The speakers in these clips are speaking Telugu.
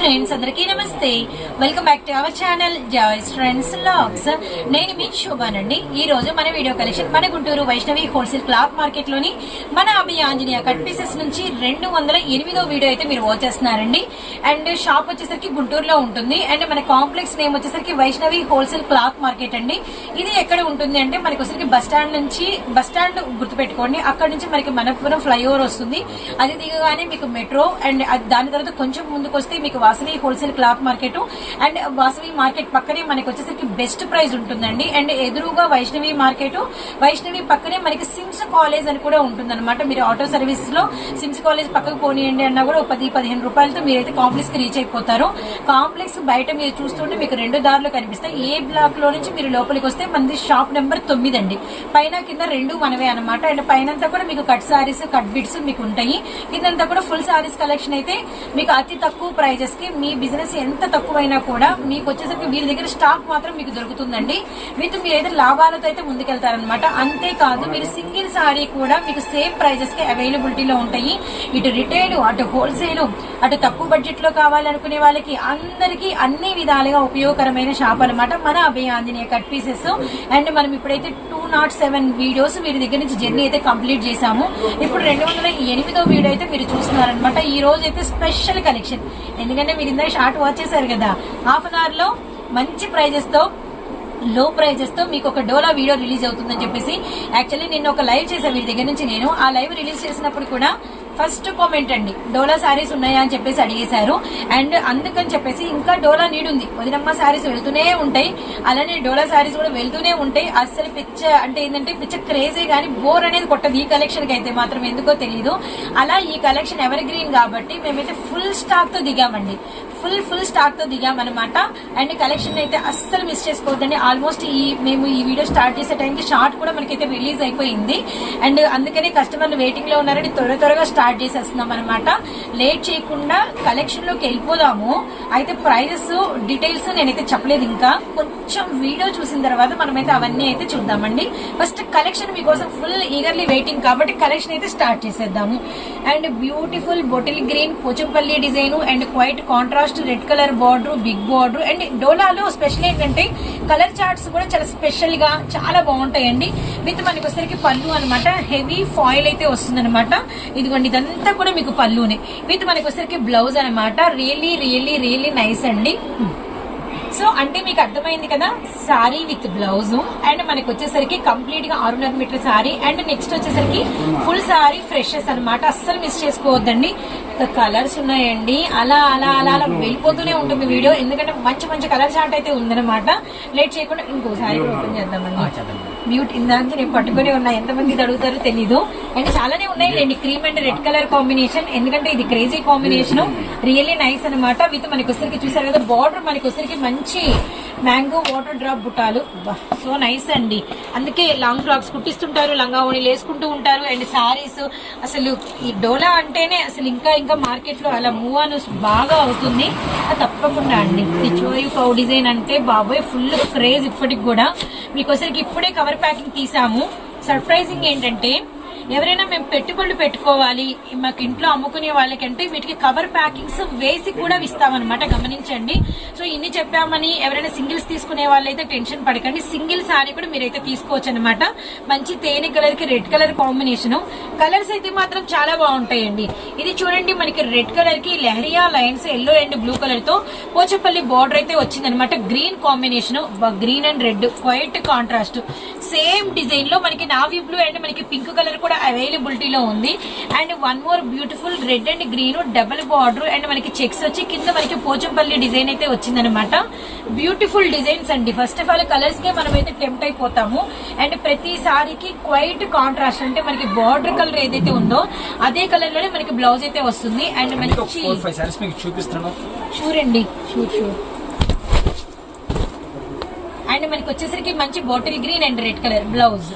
ఫ్రెండ్స్ అందరికీ నమస్తే. Welcome back to our channel Joy's friends vlogs నేను మీ శోభానండి ఈ రోజు మన వీడియో కలెక్షన్ మన గుంటూరు వైష్ణవి హోల్సేల్ క్లాత్ మార్కెట్లోని మన అభి ఆంజనేయ కట్ పీసెస్ నుంచి రెండు వందల ఎనిమిదో వీడియో అయితే మీరు వాచ్ చేస్తున్నారండి. అండ్ షాప్ వచ్చేసరికి గుంటూరులో ఉంటుంది. అండ్ మన కాంప్లెక్స్ నేమ్ వచ్చేసరికి వైష్ణవి హోల్సేల్ క్లాత్ మార్కెట్ అండి. ఇది ఎక్కడ ఉంటుంది అంటే మనకి వచ్చేసరికి బస్ స్టాండ్ నుంచి బస్ స్టాండ్ గుర్తుపెట్టుకోండి. అక్కడ నుంచి మనకి మనపురం ఫ్లైఓవర్ వస్తుంది. అది దిగగానే మీకు మెట్రో అండ్ అది దాని తర్వాత కొంచెం ముందుకు వస్తే మీకు Vasavi wholesale cloth market. And Vasavi market పక్కనే మనకి వచ్చేసరికి బెస్ట్ ప్రైస్ ఉంటుందండి. అండ్ ఎదురుగా వైష్ణవి మార్కెట్. వైష్ణవి పక్కనే మనకి సిమ్స్ కాలేజ్ అని కూడా ఉంటుంది అనమాట మీరు ఆటో సర్వీస్లో సిమ్స్ కాలేజ్ పక్కకు పోనీయండి అన్నా కూడా ఒక పది పదిహేను రూపాయలతో మీరైతే కాంప్లెక్స్కి రీచ్ అయిపోతారు. కాంప్లెక్స్ బయట మీరు చూస్తుంటే మీకు రెండు దారులు కనిపిస్తాయి. ఏ బ్లాక్లో నుంచి మీరు లోపలికి వస్తే మనది షాప్ నెంబర్ తొమ్మిది అండి. పైన కింద రెండు మనవే అనమాట అండ్ పైన కూడా మీకు కట్ సారీస్ కట్ బిట్స్ మీకు ఉంటాయి. కిందంతా కూడా ఫుల్ సారీస్ కలెక్షన్ అయితే మీకు అతి తక్కువ ప్రైజెస్ కి మీ బిజినెస్ ఎంత తక్కువైనా కూడా మీకు వచ్చేసరికి వీరి దగ్గర స్టాక్ మాత్రం మీకు దొరుకుతుందండి. విత్ మీరైతే లాభాలతో అయితే ముందుకెళ్తారనమాట అంతేకాదు మీరు సింగిల్ సారీ కూడా మీకు సేమ్ ప్రైజెస్కి అవైలబిలిటీలో ఉంటాయి. ఇటు రిటైల్ అటు హోల్సేల్ అటు తక్కువ బడ్జెట్లో కావాలనుకునే వాళ్ళకి అందరికీ అన్ని విధాలుగా ఉపయోగకరమైన షాప్ అనమాట మన Abhaya Anjaneya cut pieces. And మనం ఇప్పుడైతే టూ నాట్ సెవెన్ వీడియోస్ వీరి దగ్గర నుంచి జర్నీ అయితే కంప్లీట్ చేశాము. ఇప్పుడు రెండు వందల ఎనిమిదో వీడియో అయితే మీరు చూస్తున్నారనమాట ఈ రోజు అయితే స్పెషల్ కలెక్షన్. ఎందుకంటే మీరు ఇందాక షార్ట్ వాచ్ చేశారు కదా హాఫ్ అన్ అవర్లో మంచి ప్రైజెస్తో లో ప్రైజెస్తో మీకు ఒక డోలా వీడియో రిలీజ్ అవుతుందని చెప్పేసి యాక్చువల్లీ నిన్న ఒక లైవ్ చేశాను వీరి దగ్గర నుంచి నేను. ఆ లైవ్ రిలీజ్ చేసినప్పుడు కూడా ఫస్ట్ కామెంట్ అండి. డోలా శారీస్ ఉన్నాయా అని చెప్పేసి అడిగేశారు. అండ్ అందుకని చెప్పేసి ఇంకా డోలా నీడ్ ఉంది. వదినమ్మ శారీస్ వెళ్తూనే ఉంటాయి. అలానే డోలా శారీస్ కూడా వెళ్తూనే ఉంటాయి. అస్సలు పిచ్చ అంటే ఏంటంటే పిచ్చ క్రేజే కానీ బోర్ అనేది కొట్టదు. ఈ కలెక్షన్కి అయితే మాత్రం ఎందుకో తెలియదు అలా ఈ కలెక్షన్ ఎవర్ గ్రీన్ కాబట్టి మేమైతే ఫుల్ స్టాక్తో దిగామండి. ఫుల్ ఫుల్ స్టాక్తో దిగామన్నమాట. అండ్ కలెక్షన్ అయితే అస్సలు మిస్ చేసుకోవద్దండి. ఆల్మోస్ట్ ఈ మేము ఈ వీడియో స్టార్ట్ చేసే టైంకి షార్ట్ కూడా మనకైతే రిలీజ్ అయిపోయింది. అండ్ అందుకనే కస్టమర్లు వెయిటింగ్లో ఉన్నారని త్వర త్వరగా స్టార్ట్ చేసేస్తున్నాం అనమాట లేట్ చేయకుండా కలెక్షన్లోకి వెళ్ళిపోదాము. అయితే ప్రైజెస్ డీటెయిల్స్ నేనైతే చెప్పలేదు ఇంకా. కొంచెం వీడియో చూసిన తర్వాత మనమైతే అవన్నీ అయితే చూద్దామండి. ఫస్ట్ కలెక్షన్ మీకోసం ఫుల్ ఈగర్లీ వెయిటింగ్ కాబట్టి కలెక్షన్ అయితే స్టార్ట్ చేసేద్దాము. And beautiful bottle green Pochampally design and quite contrast red colour border big border and డోలాలో special ఏంటంటే కలర్ చార్ట్స్ కూడా చాలా స్పెషల్గా చాలా బాగుంటాయండి. విత్ మనకి వచ్చేసరికి పళ్ళు అనమాట హెవీ ఫాయిల్ అయితే వస్తుంది అనమాట ఇదిగోండి ఇదంతా కూడా మీకు పళ్ళునే. విత్ మనకి వచ్చేసరికి బ్లౌజ్ అనమాట రియల్లీ రియల్లీ రియల్లీ నైస్ అండి. Hmm. సో అంటే మీకు అర్థమైంది కదా సారీ విత్ బ్లౌజ్. అండ్ మనకి వచ్చేసరికి కంప్లీట్గా ఆరున్నర మీటర్ సారీ. అండ్ నెక్స్ట్ వచ్చేసరికి ఫుల్ సారీ ఫ్రెషెస్ అన్నమాట. అస్సలు మిస్ చేసుకోవద్దండి. కలర్స్ ఉన్నాయండి. అలా అలా అలా అలా వెళ్ళిపోతూనే ఉంటుంది వీడియో. ఎందుకంటే మంచి మంచి కలర్ చార్ట్ అయితే ఉందన్నమాట. లేట్ చేయకుండా ఇంకోసారి ఓపెన్ చేద్దామండి. బ్యూటీ ఇందాక నేను పట్టుకుని ఉన్నా. ఎంతమంది అడుగుతారో తెలీదు. అండ్ చాలానే ఉన్నాయి లేండి cream and red colour combination ఎందుకంటే ఇది క్రేజీ కాంబినేషన్ రియల్లీ నైస్ అన్నమాట. విత్ మనకి వచ్చరికి చూసారు కదా బార్డర్ మనకి వచ్చరికి మంచి మ్యాంగో వాటర్ డ్రాప్ బుట్టాలు. సో నైస్ అండి. అందుకే లాంగ్ ఫ్రాక్స్ కుట్టిస్తుంటారు లంగా ఓణీలు వేసుకుంటూ ఉంటారు. అండ్ సారీస్ అసలు ఈ డోలా అంటేనే అసలు ఇంకా ఇంకా ఇంకా మార్కెట్లో అలా మూవ్ ఆన్ బాగా అవుతుంది. అది తప్పకుండా అండి. ఈ చోయి కౌ డిజైన్ అంటే బాబోయ్ ఫుల్ క్రేజ్ ఇప్పటికి కూడా. మీకోసరికి ఇప్పుడే కవర్ ప్యాకింగ్ తీసాము. సర్ప్రైజింగ్ ఏంటంటే ఎవరైనా మేము పెట్టుబడులు పెట్టుకోవాలి మాకు ఇంట్లో అమ్ముకునే వాళ్ళకంటే వీటికి కవర్ ప్యాకింగ్స్ వేసి కూడా ఇస్తామన్నమాట గమనించండి. సో ఇన్ని చెప్పామని ఎవరైనా సింగిల్స్ తీసుకునే వాళ్ళైతే టెన్షన్ పడకండి. సింగిల్ శారీ కూడా మీరైతే తీసుకోవచ్చు అనమాట మంచి తేనె కలర్కి రెడ్ కలర్ కాంబినేషన్ కలర్స్ అయితే మాత్రం చాలా బాగుంటాయండి. ఇది చూడండి మనకి రెడ్ కలర్కి leheriya lines yellow and blue కలర్తో పోచపల్లి బార్డర్ అయితే వచ్చిందనమాట green combination green and red white contrast same డిజైన్లో మనకి నావీ బ్లూ అండ్ మనకి పింక్ కలర్ కూడా అవైలబిలిటీలో ఉంది. And one more beautiful red and green double border and మనకి చెక్స్ వచ్చి కింద మనకి పోచంపల్లి డిజైన్ అయితే వచ్చిందనమాట బ్యూటిఫుల్ డిజైన్స్ అండి. ఫస్ట్ ఆఫ్ ఆల్ కలర్స్ కే మనం అయితే టెంప్ట్ అయిపోతాము. అండ్ ప్రతి సారీకి క్వైట్ కాంట్రాస్ట్ అంటే మనకి బార్డర్ కలర్ ఏదైతే ఉందో అదే కలర్లోనే మనకి బ్లౌజ్ అయితే వస్తుంది. అండ్ చూపిస్తున్నాను షూర్ అండి షూర్ షూర్ అండ్ మనకి వచ్చేసరికి మంచి bottle green and red colour blouse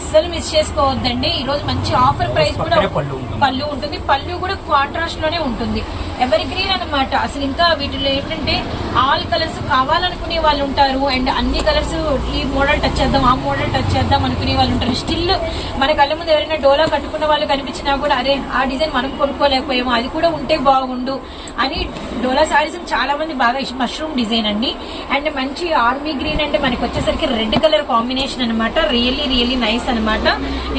అస్సలు మిస్ చేసుకోవద్దండి. ఈ రోజు మంచి ఆఫర్ ప్రైస్ కూడా పక్కనే పళ్ళు ఉంటుంది. పళ్ళు ఉంటుంది. పళ్ళు కూడా కాంట్రాస్ట్లోనే ఉంటుంది. ఎవరి గ్రీన్ అనమాట అసలు ఇంకా వీటిలో ఏంటంటే ఆల్ కలర్స్ కావాలనుకునే వాళ్ళు ఉంటారు. అండ్ అన్ని కలర్స్ ఈ మోడల్ టచ్ చేద్దాం ఆ మోడల్ టచ్ చేద్దాం అనుకునే వాళ్ళు ఉంటారు. స్టిల్ మన కళ్ళ ముందు ఎవరైనా డోలా కట్టుకున్న వాళ్ళు కనిపించినా కూడా అరే ఆ డిజైన్ మనం కొనుక్కోలేకపోయాము? అది కూడా ఉంటే బాగుండు అని డోలా సారీస్ చాలా మంది బాగా మష్రూమ్ డిజైన్ అండి. అండ్ మంచి ఆర్మీ గ్రీన్ అంటే మనకి వచ్చేసరికి రెడ్ కలర్ కాంబినేషన్ అనమాట రియల్లీ రియల్లీ నైస్ అన్నమాట.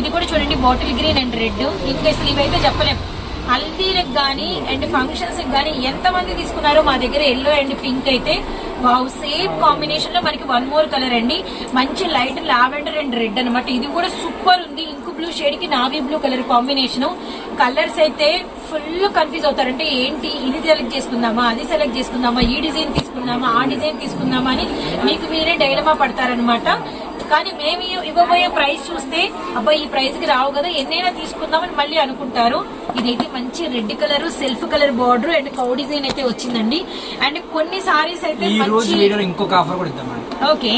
ఇది కూడా చూడండి బాటిల్ గ్రీన్ అండ్ రెడ్ ఇంకా అసలు ఇవైతే చెప్పలేం. హల్దీలకు కానీ అండ్ ఫంక్షన్స్ కానీ ఎంత మంది తీసుకున్నారో మా దగ్గర ఎల్లో అండ్ పింక్ అయితే. వావ్ సేమ్ కాంబినేషన్లో మనకి వన్ మోర్ కలర్ అండి. మంచి లైట్ లావెండర్ అండ్ రెడ్ అనమాట ఇది కూడా సూపర్ ఉంది. Ink blue షేడ్కి navy blue colour combination. Colours అయితే ఫుల్ కన్ఫ్యూజ్ అవుతారంటే ఏంటి? ఇది సెలెక్ట్ చేసుకుందామా? అది సెలెక్ట్ చేసుకుందామా? ఈ డిజైన్ తీసుకుందామా? ఆ డిజైన్ తీసుకుందామా అని మీకు మీరే డైలమా పడతారనమాట కానీ మేము ఇవ్వబోయే ప్రైస్ చూస్తే అబ్బాయి ఈ ప్రైస్కి రావు కదా ఎన్నైనా తీసుకుందామని మళ్ళీ అనుకుంటారు. ఇదైతే మంచి red colour self colour border and cow design అయితే వచ్చిందండి. అండ్ కొన్ని సారీస్ అయితే ఇంకొక ఆఫర్ కూడా ఇద్దామండి. ఓకే.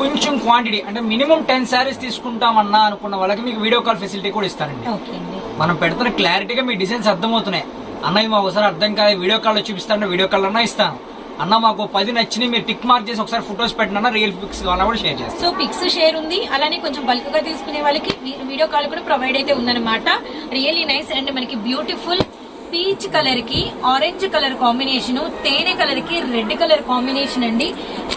కొంచెం క్వాంటిటీ అంటే మినిమం టెన్ శారీస్ తీసుకుంటామన్నా అనుకున్న వాళ్ళకి మీకు వీడియో కాల్ ఫెసిలిటీ కూడా ఇస్తానండి. అండి. మనం పెడుతున్న క్లారిటీగా మీ డిజైన్స్ అర్థమవుతున్నాయి. అన్నయ్య మాకు ఒకసారి అర్థం కాదు వీడియో కాల్లో చూపిస్తాను వీడియో కాల్ అన్నా ఇస్తాను. అన్న మాకు పది నచ్చినాయి మీరు టిక్ మార్క్ చేసి ఒకసారి ఫొటోస్ పెట్టినా రియల్ పిక్స్ కావాలన్నా కూడా షేర్ చేస్తాను సో పిక్స్ షేర్ ఉంది. అలానే కొంచెం బల్క్గా తీసుకునే వాళ్ళకి వీడియో కాల్ కూడా ప్రొవైడ్ అయితే ఉందన్నమాట. రియల్లీ నైస్ అండ్ మనకి బ్యూటిఫుల్ పీచ్ కలర్కి ఆరెంజ్ కలర్ కాంబినేషన్ తేనె కలర్కి రెడ్ కలర్ కాంబినేషన్ అండి.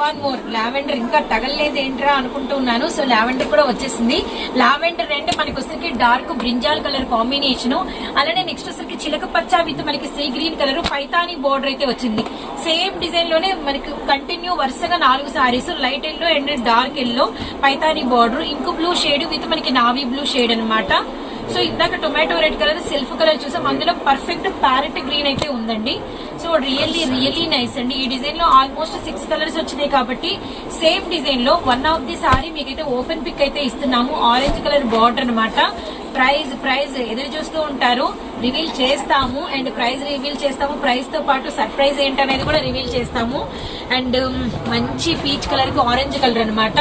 One more. లావెండర్ ఇంకా తగలలేదు ఏంట్రా అనుకుంటున్నాను సో లావెండర్ కూడా వచ్చేసింది. లావెండర్ అంటే మనకి వచ్చేసరికి డార్క్ బ్రింజాల్ కలర్ కాంబినేషన్. అలానే నెక్స్ట్ వచ్చేసరికి చిలక పచ్చ విత్ మనకి sea green colour Paithani border అయితే వచ్చింది. సేమ్ డిజైన్లోనే మనకి కంటిన్యూ వరుసగా నాలుగు saris light yellow and dark yellow Paithani border. Ink blue shade with మనకి నావీ బ్లూ షేడ్ అనమాట సో ఇందాక tomato red colour self colour చూసాం. అందులో పర్ఫెక్ట్ ప్యారెట్ గ్రీన్ అయితే ఉందండి. సో రియల్లీ రియల్లీ నైస్ అండి. ఈ డిజైన్లో ఆల్మోస్ట్ సిక్స్ కలర్స్ వచ్చినాయి కాబట్టి సేమ్ డిజైన్లో వన్ ఆఫ్ ది సారీ మీకైతే ఓపెన్ పిక్ అయితే ఇస్తున్నాము. ఆరెంజ్ కలర్ బార్డర్ అన్నమాట. ప్రైజ్ ప్రైజ్ ఎదురు చూస్తూ ఉంటారు. రివీల్ చేస్తాము. అండ్ ప్రైజ్ రివీల్ చేస్తాము. ప్రైజ్తో పాటు సర్ప్రైజ్ ఏంటనేది కూడా రివీల్ చేస్తాము. అండ్ మంచి పీచ్ కలర్కి ఆరెంజ్ కలర్ అనమాట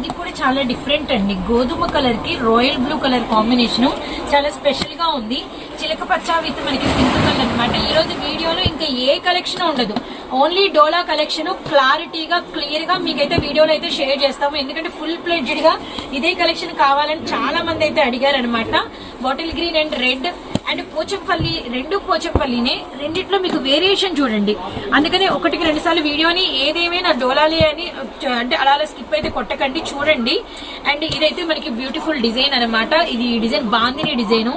ఇది కూడా చాలా డిఫరెంట్ అండి. గోధుమ కలర్కి రాయల్ బ్లూ కలర్ కాంబినేషన్ చాలా స్పెషల్గా ఉంది. చిలక పచ్చ విత్ మనకి పింక్ కలర్ అనమాట ఈ రోజు వీడియోలో ఇంకా ఏ కలెక్షన్ ఉండదు. ఓన్లీ డోలా కలెక్షన్ క్లారిటీగా క్లియర్గా మీకైతే వీడియోలో అయితే షేర్ చేస్తాము. ఎందుకంటే ఫుల్ ప్లేటెడ్గా ఇదే కలెక్షన్ కావాలని చాలా మంది అయితే అడిగారు అనమాట bottle green and red and Pochampally రెండు పోచంపల్లినే రెండిట్లో మీకు వేరియేషన్ చూడండి. అందుకనే ఒకటికి రెండు సార్లు వీడియోని ఏదేమైనా డోలాలి అని అంటే అలా అలా స్కిప్ అయితే కొట్టకండి చూడండి. అండ్ ఇదైతే మనకి బ్యూటిఫుల్ డిజైన్ అనమాట ఇది design bandhini design.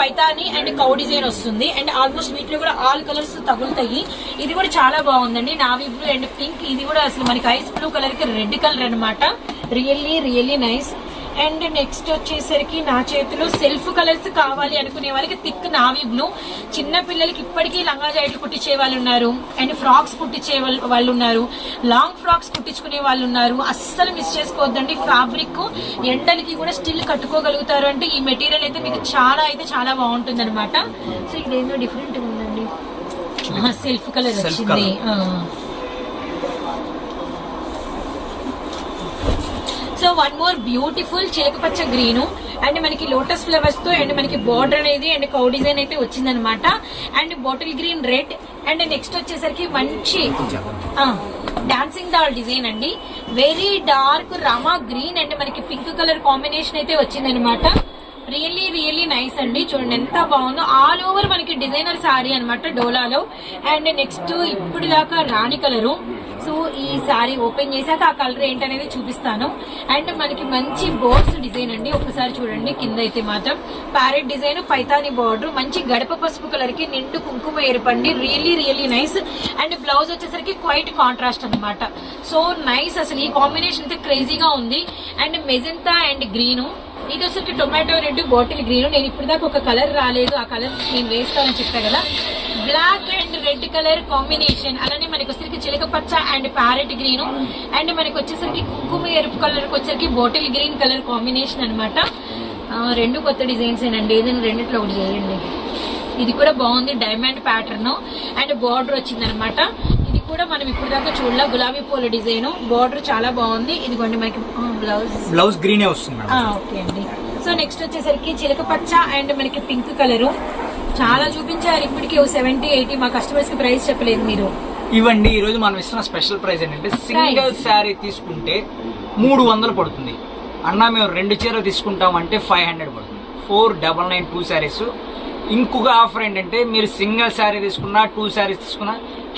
Paithani and cow design వస్తుంది. అండ్ ఆల్మోస్ట్ వీటిలో కూడా ఆల్ కలర్స్ తగులుతాయి. ఇది కూడా చాలా బాగుందండి. Navy blue and pink. ఇది కూడా అసలు మనకి ఐస్ బ్లూ కలర్కి రెడ్ కలర్ అనమాట really really nice. And next వచ్చేసరికి నా చేతిలో సెల్ఫ్ కలర్స్ కావాలి అనుకునే వాళ్ళకి థిక్ నావీ బ్లూ. చిన్న పిల్లలకి ఇప్పటికీ లంగా జాకెట్లు కుట్టించే వాళ్ళు ఉన్నారు. అండ్ ఫ్రాక్స్ కుట్టించే వాళ్ళ- వాళ్ళు ఉన్నారు. లాంగ్ ఫ్రాక్స్ కుట్టించుకునే వాళ్ళు ఉన్నారు. అస్సలు మిస్ చేసుకోవద్దండి. ఫ్యాబ్రిక్ ఎండలకి కూడా స్టిల్ కట్టుకోగలుగుతారు అంటే ఈ మెటీరియల్ అయితే మీకు చాలా అయితే చాలా బాగుంటుంది అనమాట సో ఇదేందో డిఫరెంట్ ఉందండి. సెల్ఫ్ కలర్ వచ్చింది. సో వన్ మోర్ బ్యూటిఫుల్ చిలకపచ్చ గ్రీన్ అండ్ మనకి లోటస్ ఫ్లవర్స్తో అండ్ మనకి బార్డర్ అనేది అండ్ కౌ డిజైన్ అయితే వచ్చిందనమాట and bottle green red and next వచ్చేసరికి మంచి డాన్సింగ్ దాల్ డిజైన్ అండి. Very dark Rama green and మనకి పింక్ కలర్ కాంబినేషన్ అయితే వచ్చిందనమాట రియల్లీ రియల్లీ నైస్ అండి. చూడండి ఎంత బాగుందో. ఆల్ ఓవర్ మనకి డిజైనర్ సారీ అన్నమాట డోలాలో. అండ్ నెక్స్ట్ ఇప్పుడు దాకా రాణి కలరు సో ఈ సారీ ఓపెన్ చేశాక ఆ కలర్ ఏంటనేది చూపిస్తాను. అండ్ మనకి మంచి బోర్డ్స్ డిజైన్ అండి. ఒకసారి చూడండి కింద అయితే మాత్రం. ప్యారెట్ డిజైన్ పైతాని బార్డర్ మంచి గడప పసుపు కలర్కి నిండు కుంకుమ ఏర్పండి. Really really nice and blouse వచ్చేసరికి క్వైట్ కాంట్రాస్ట్ అనమాట సో నైస్ అసలు. ఈ కాంబినేషన్ అయితే క్రేజీగా ఉంది. And magenta and green. ఇది వచ్చేసి టొమాటో రెడ్ బాటిల్ గ్రీన్ నేను ఇప్పుడు దాకా ఒక కలర్ రాలేదు. ఆ కలర్ నేను వేస్తానని చెప్పా కదా. Black and red colour combination అలానే మనకి వచ్చేసరికి చిలక పచ్చ అండ్ ప్యారెట్ గ్రీన్ అండ్ మనకి వచ్చేసరికి కుంకుమ ఎరుపు కలర్ వచ్చేసరికి బాటిల్ గ్రీన్ కలర్ కాంబినేషన్ అనమాట రెండు కొత్త డిజైన్స్ ఏనండి. ఏదైనా రెండిట్లో ఒకటి చేయండి. ఇది కూడా బాగుంది. డైమండ్ ప్యాటర్న్ అండ్ బార్డర్ వచ్చింది అనమాట ఇది కూడా మనం ఇప్పుడు దాకా చూడలే. గులాబీ పూల డిజైన్ బార్డర్ చాలా బాగుంది. ఇదిగోండి మనకి బ్లౌజ్ బ్లౌజ్ గ్రీనే వస్తుంది ఓకే అండి. సో నెక్స్ట్ వచ్చేసరికి చిలక పచ్చ అండ్ మనకి పింక్ కలరు చాలా చూపించారు. ఇప్పటికి సెవెంటీ ఎయిటీ మా కస్టమర్స్కి ప్రైస్ చెప్పలేదు మీరు. ఇవ్వండి ఈ రోజు మనం ఇస్తున్న స్పెషల్ ప్రైస్ ఏంటంటే సింగిల్ శారీ తీసుకుంటే మూడు వందలు పడుతుంది. అన్న మేము రెండు చీరలు తీసుకుంటామంటే ఫైవ్ హండ్రెడ్ పడుతుంది. Four double nine two saris ఇంకొక ఆఫర్ ఏంటంటే మీరు సింగిల్ శారీ తీసుకున్నా టూ శారీస్ తీసుకున్నా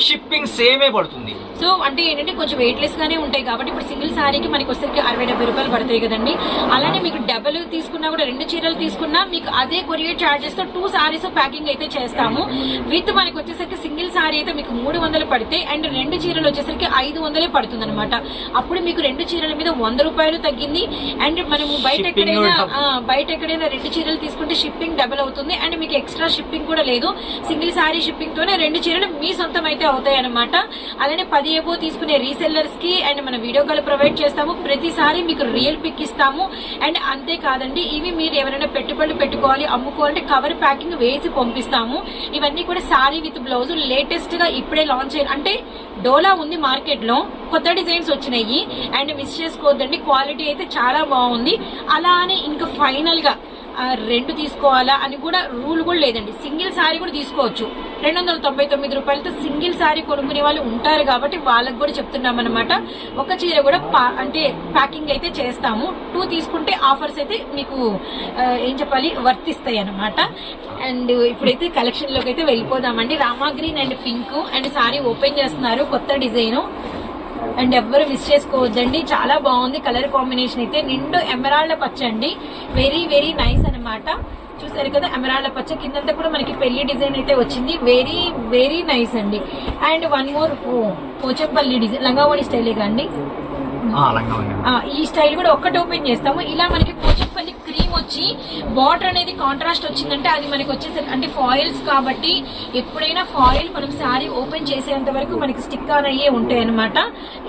షిప్పింగ్ సేమే పడుతుంది. సో అంటే ఏంటంటే కొంచెం వెయిట్ లెస్ గానే ఉంటాయి కాబట్టి ఇప్పుడు సింగిల్ సారీకి మనకి వచ్చేసరికి అరవై డెబ్బై రూపాయలు పడతాయి కదండి. అలానే మీకు డబుల్ తీసుకున్నా కూడా రెండు చీరలు తీసుకున్నా మీకు అదే కొరియర్ చార్జెస్తో టూ సారీస్ ప్యాకింగ్ అయితే చేస్తాము. విత్ మనకి వచ్చేసరికి సింగిల్ సారీ అయితే మీకు మూడు వందలు పడితే అండ్ రెండు చీరలు వచ్చేసరికి ఐదు వందలే పడుతుంది అనమాట అప్పుడు మీకు రెండు చీరల మీద వంద రూపాయలు తగ్గింది. అండ్ మనము బయట ఎక్కడైనా బయట ఎక్కడైనా రెండు చీరలు తీసుకుంటే షిప్పింగ్ డబుల్ అవుతుంది. అండ్ మీకు ఎక్స్ట్రా షిప్పింగ్ కూడా లేదు. సింగిల్ సారీ షిప్పింగ్ తోనే రెండు చీరలు మీ సొంతం అయితే అవుతాయి అనమాట అలానే పది ఏబో తీసుకునే రీసెల్లర్స్కి అండ్ మన వీడియో కాల్ ప్రొవైడ్ చేస్తాము. ప్రతిసారి మీకు రియల్ పిక్ ఇస్తాము. అండ్ అంతేకాదండి ఇవి మీరు ఎవరైనా పెట్టుబడులు పెట్టుకోవాలి అమ్ముకోవాలంటే కవర్ ప్యాకింగ్ వేసి పంపిస్తాము. ఇవన్నీ కూడా సారీ విత్ బ్లౌజ్ లేటెస్ట్గా ఇప్పుడే లాంచ్ అయ్యారు అంటే డోలా ఉంది మార్కెట్లో కొత్త డిజైన్స్ వచ్చినాయి. అండ్ మిస్ చేసుకోవద్దండి క్వాలిటీ అయితే చాలా బాగుంది. అలా అని ఇంకా ఫైనల్గా రెండు తీసుకోవాలా అని కూడా రూల్ కూడా లేదండి. సింగిల్ సారీ కూడా తీసుకోవచ్చు. రెండు వందల తొంభై తొమ్మిది రూపాయలతో సింగిల్ సారీ కొనుక్కునే వాళ్ళు ఉంటారు కాబట్టి వాళ్ళకి కూడా చెప్తున్నాం అనమాట ఒక చీర కూడా పా- అంటే ప్యాకింగ్ అయితే చేస్తాము. టూ తీసుకుంటే ఆఫర్స్ అయితే మీకు ఏం చెప్పాలి? వర్తిస్తాయి అనమాట అండ్ ఇప్పుడైతే కలెక్షన్లోకి అయితే వెళ్ళిపోదామండి. Rama green and pink and sari open చేస్తున్నారు కొత్త డిజైన్. అండ్ ఎవ్వరు మిస్ చేసుకోవద్దండి. చాలా బాగుంది కలర్ కాంబినేషన్ అయితే. నిండు ఎమరాల్డ్ పచ్చ అండి. వెరీ వెరీ నైస్ అన్నమాట. చూసారు కదా ఎమరాల్డ్ పచ్చ. కిందంతా కూడా మనకి పెళ్ళి డిజైన్ అయితే వచ్చింది. వెరీ వెరీ నైస్ అండి. And one more Pochampally design. లంగావణి స్టైలే. ఆ, ఈ స్టైల్ కూడా ఒక్కటి ఓపెన్ చేస్తాము. ఇలా మనకి పోచంపల్లి క్రీమ్ వచ్చి బార్డర్ అనేది కాంట్రాస్ట్ వచ్చిందంటే అది మనకి వచ్చేసరికి అంటే ఫాయిల్స్ కాబట్టి ఎప్పుడైనా ఫాయిల్ మనం సారీ ఓపెన్ చేసేంత వరకు మనకి స్టిక్ ఆన్ అయ్యే ఉంటాయి అనమాట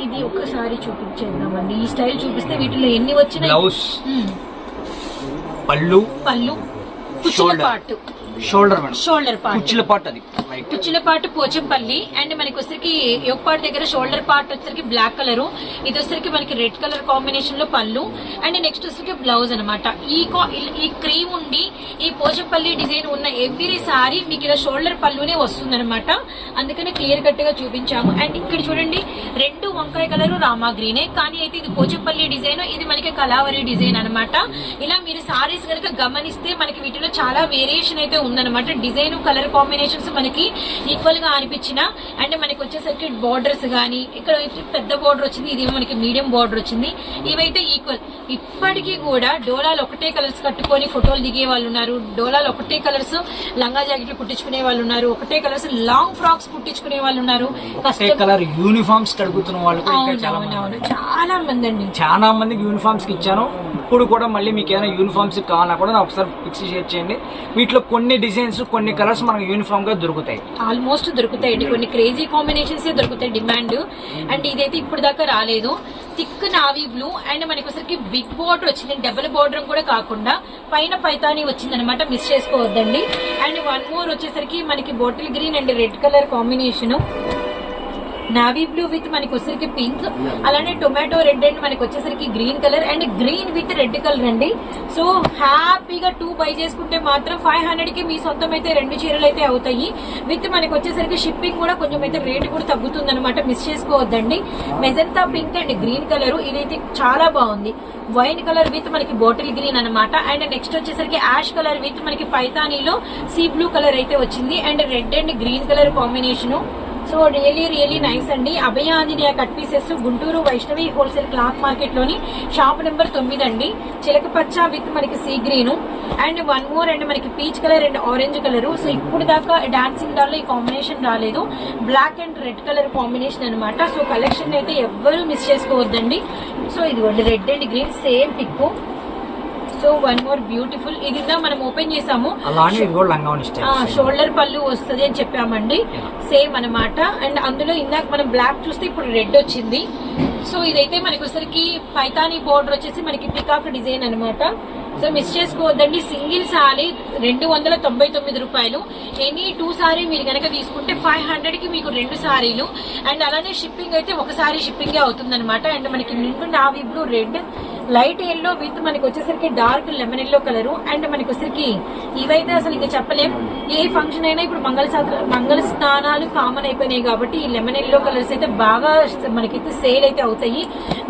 ఇది ఒక్కసారి చూపించేద్దామండి. ఈ స్టైల్ చూపిస్తే వీటిలో ఎన్ని వచ్చినాయి? బ్లౌజ్ పళ్ళు. పళ్ళు. కుచ్చుల Shoulder. పాటు. షోల్డర్ షోల్డర్ పార్ట్ కుచ్చుల పాటు అది. కుచ్చుల పాటు పోచంపల్లి అండ్ మనకి వచ్చరికి యొక్కపాటు దగ్గర షోల్డర్ పార్ట్ వచ్చరికి బ్లాక్ కలర్. ఇది వచ్చరికి మనకి రెడ్ కలర్ కాంబినేషన్లో పళ్ళు. అండ్ నెక్స్ట్ వచ్చరికి బ్లౌజ్ అనమాట ఈ ఈ క్రీమ్ ఉండి ఈ పోచంపల్లి డిజైన్ ఉన్న ఎవ్రీ సారీ మీకు ఇలా షోల్డర్ పళ్ళునే వస్తుంది అనమాట అందుకనే క్లియర్ కట్గా చూపించాము. అండ్ ఇక్కడ చూడండి రెండు వంకాయ కలర్ రామా గ్రీనే. కానీ అయితే ఇది పోచంపల్లి డిజైన్ ఇది మనకి కలావరి డిజైన్ అన్నమాట. ఇలా మీరు సారీస్ కనుక గమనిస్తే మనకి వీటిలో చాలా వేరియేషన్ అయితే ఉందనమాట డిజైన్ కలర్ కాంబినేషన్స్ మనకి ఈక్వల్గా అనిపించిన అండ్ మనకి వచ్చేసరికి బోర్డర్స్ గానీ ఇక్కడ పెద్ద బోర్డర్ వచ్చింది ఇది మనకి మీడియం బోర్డర్ వచ్చింది. ఇవైతే ఈక్వల్ ఇప్పటికీ కూడా డోలాలు ఒకటే కలర్స్ కట్టుకొని ఫోటోలు దిగే వాళ్ళు ఉన్నారు. డోలాలు ఒకటే కలర్స్ లంగా జాకెట్లు కుట్టించుకునే వాళ్ళు ఉన్నారు. ఒకటే కలర్స్ లాంగ్ ఫ్రాక్స్ కుట్టించుకునే వాళ్ళు ఉన్నారు. కలర్ యూనిఫామ్స్ కడుగుతున్న వాళ్ళు చాలా మంది అండి చాలా మందికి యూనిఫామ్స్ ఇచ్చాను. ఇప్పుడు కూడా మళ్ళీ మీకు ఏమైనా యూనిఫామ్స్ కావాలన్నా కూడా నాకు ఒకసారి ఫిక్స్ షేర్ చేయండి. వీటిలో కొన్ని డిజైన్స్ కొన్ని కలర్స్ మనకు యూనిఫామ్గా దొరుకుతాయి. ఆల్మోస్ట్ దొరుకుతాయండి. కొన్ని క్రేజీ కాంబినేషన్స్ దొరుకుతాయి డిమాండ్ అండ్ ఇదైతే ఇప్పుడు దాకా రాలేదు. థిక్ నావీ బ్లూ అండ్ మనకి ఒకసారి బిగ్ బోర్డర్ వచ్చింది. డబుల్ బోర్డర్ కూడా కాకుండా పైన పైతాని వచ్చింది అనమాట మిస్ చేసుకోవద్దండి. అండ్ వన్ మోర్ వచ్చేసరికి మనకి bottle green and red colour combination navy blue with మనకి వచ్చేసరికి పింక్ అలానే టొమాటో రెడ్ అండ్ మనకి వచ్చేసరికి green colour and green with red colour అండి. సో హ్యాపీగా టూ బై చేసుకుంటే మాత్రం ఫైవ్ హండ్రెడ్కి మీ సొంతం అయితే రెండు చీరలు అయితే అవుతాయి. విత్ మనకి వచ్చేసరికి షిప్పింగ్ కూడా కొంచెం అయితే రేట్ కూడా తగ్గుతుంది అనమాట మిస్ చేసుకోవద్దండి. Magenta pink and green colour ఇదైతే చాలా బాగుంది. వైన్ కలర్ విత్ మనకి బాటిల్ గ్రీన్ అనమాట అండ్ నెక్స్ట్ వచ్చేసరికి యాష్ కలర్ విత్ మనకి పైతానీలో సీ బ్లూ కలర్ అయితే వచ్చింది. And red and green colour combination so really really nice అండి. Abhaya cut pieces Guntur Vaishnavi wholesale cloth మార్కెట్లోని shop number తొమ్మిది అండి. చిలక పచ్చ విత్ మనకి sea green and one more and మనకి peach colour and orange colour so ఇప్పుడు దాకా డాన్సింగ్ డాల్లో ఈ కాంబినేషన్ రాలేదు. Black and red colour combination అన్నమాట. సో కలెక్షన్ అయితే ఎవ్వరూ మిస్ చేసుకోవద్దండి. సో ఇదిగోండి red and green same pick so one more beautiful. ఇది మనం ఓపెన్ చేసాము. షోల్డర్ పళ్ళు వస్తుంది అని చెప్పామండి. సేమ్ అన్నమాట. అండ్ అందులో ఇందాక మనం బ్లాక్ చూస్తే ఇప్పుడు రెడ్ వచ్చింది. సో ఇదైతే మనకి వచ్చరికి పైతానీ బోర్డర్ వచ్చేసి మనకి పికాక్ డిజైన్ అన్నమాట. సో మిస్ చేసుకోవద్దండి. సింగిల్ సారీ రెండు వందల తొంభై తొమ్మిది రూపాయలు. ఎనీ టూ సారీ మీరు కనుక తీసుకుంటే ఫైవ్ హండ్రెడ్కి మీకు రెండు సారీలు. అండ్ అలానే షిప్పింగ్ అయితే ఒక సారీ షిప్పింగ్ అవుతుంది అనమాట అండ్ మనకి నిండు navy blue red. Light yellow with మనకి వచ్చేసరికి dark lemon yellow colour. And మనకి వచ్చేసరికి ఇవైతే అసలు ఇంకా చెప్పలేం. ఏ ఫంక్షన్ అయినా ఇప్పుడు మంగళ మంగళ స్నానాలు కామన్ అయిపోయినాయి కాబట్టి ఈ లెమన్ ఎల్లో కలర్స్ అయితే బాగా మనకైతే సేల్ అయితే అవుతాయి.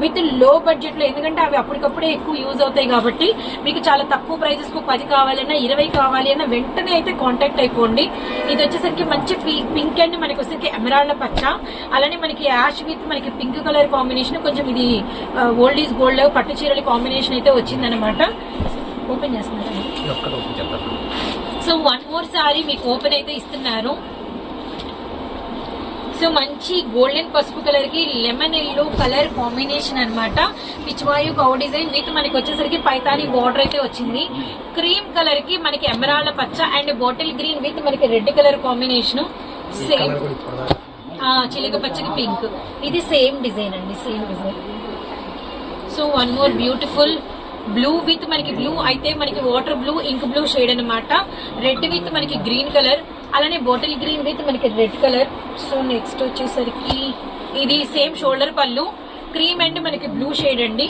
విత్లో బడ్జెట్లో ఎందుకంటే అవి అప్పటికప్పుడే ఎక్కువ యూజ్ అవుతాయి కాబట్టి మీకు చాలా తక్కువ ప్రైజెస్కు పది కావాలన్నా ఇరవై కావాలి అన్న వెంటనే అయితే కాంటాక్ట్ అయిపోండి. ఇది వచ్చేసరికి మంచి పింక్ అండ్ మనకి వచ్చేసరికి ఎమరాల్డ్ పచ్చ. అలానే మనకి యాష్ విత్ మనకి పింక్ కలర్ కాంబినేషన్ కొంచెం ఇది ఓల్డ్ ఈజ్ గోల్డ్ పట్టు చీరల కాంబినేషన్ అయితే వచ్చిందనమాట ఓపెన్ చేస్తున్నారండి సో వన్ మోర్ సారీ మీకు ఓపెన్ అయితే ఇస్తున్నారు. సో మంచి గోల్డెన్ పసుపు కలర్కి లెమన్ ఎల్లో కలర్ కాంబినేషన్ అన్నమాట. పిచ్చివాయు కౌ డిజైన్ విత్ మనకి వచ్చేసరికి పైతాని బార్డర్ అయితే వచ్చింది. క్రీమ్ కలర్కి మనకి ఎమరాల్డ్ పచ్చ అండ్ బాటిల్ గ్రీన్ విత్ మనకి రెడ్ కలర్ కాంబినేషన్. సేమ్ చిలక పచ్చకి పింక్. ఇది సేమ్ డిజైన్ అండి same design. So one more beautiful. Blue with మనకి బ్లూ అయితే మనకి water blue ink blue shade అన్నమాట. రెడ్ విత్ మనకి గ్రీన్ కలర్. అలానే బాటిల్ గ్రీన్ విత్ మనకి రెడ్ కలర్. సో నెక్స్ట్ వచ్చేసరికి ఇది సేమ్ షోల్డర్ పళ్ళు. క్రీమ్ అండ్ మనకి బ్లూ షేడ్ అండి.